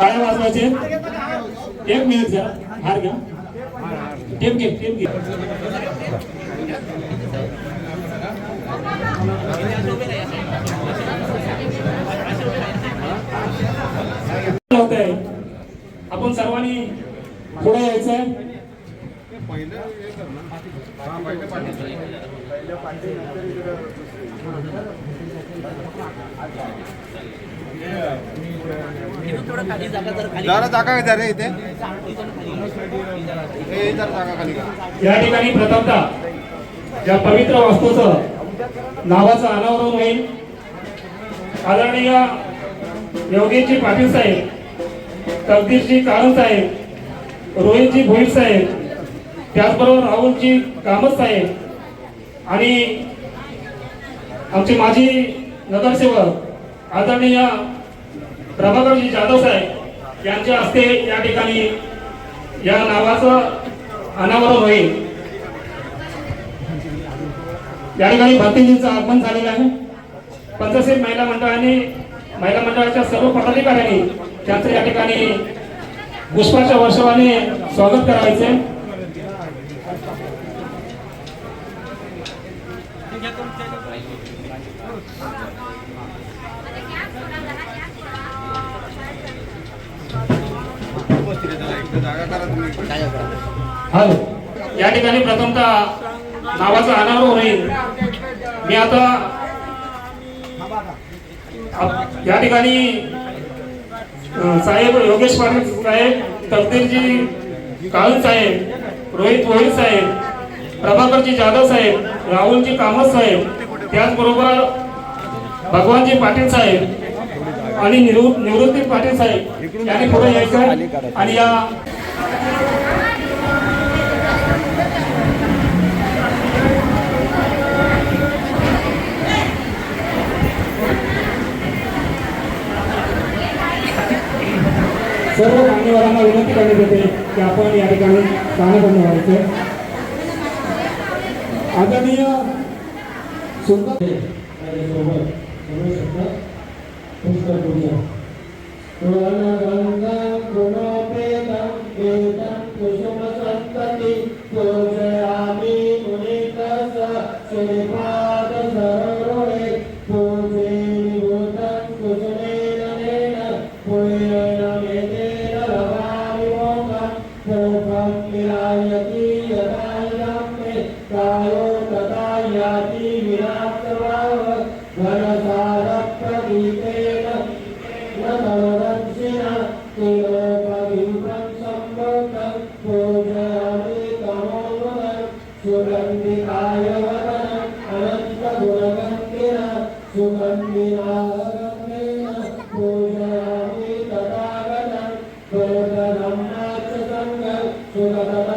काय वाजवायचे? एक मिनिट घ्या हार घ्या. टेप घे टेप घे. होतंय? आपण सर्वांनी पुढे यायचंय. जरा जागा द्या रे इथे. जरा जागा खाली का या ठिकाणी प्रथमतः या पवित्र वास्तूचं नावाचं अनावरण होईल आदरणीय योगीजी पाटील साहेब तकदीरजी कारंत साहेब रोहितजी भोईर साहेब त्याचबरोबर राहुलजी कामत साहेब आणि आमचे माजी नगरसेवक आदरणीय प्रभाकरजी जाधव साहेब यांच्या हस्ते या ठिकाणी या नावाचं अनावरण होईल. या ठिकाणी भक्तीजींचं आगमन झालेलं आहे. पंचशील महिला मंडळाने महिला मंडळाच्या सर्व पदाधिकाऱ्यांनी त्यांचं या ठिकाणी पुष्पाच्या वर्षावाने स्वागत करायचे हो. या ठिकाणी प्रथमतः नावाचा अनावर होईल. मी आता या ठिकाणी साहेब योगेश पाटील साहेब तकदीरजी काळू साहेब रोहित भोईर साहेब प्रभाकरजी जाधव साहेब राहुलजी कामत साहेब त्याचबरोबर भगवानजी पाटील साहेब आणि निवृ- निवृत्ती पाटील साहेब यांनी पुढे यायचं. आणि या सर्व मान्यवरांना विनंती करण्यात येते की आपण या ठिकाणी स्थानबद्ध व्हायचे आदरणीय सुंदर सोबत पूजा गुणोपेतं वेदं कुसुमसन्तति पूजयामि मुनितस पूजे निभूतं कुसुमेन नेन पुण्येन मेदेन विरायति यदा कायो तथा याति विनाशभाव सुगन्धिकाय वदनम् अनन्तगुणगन्धिन सुगन्धिनागन्धेन पूजयामि तथागतं गोधनं नाच सङ्गं सुगतम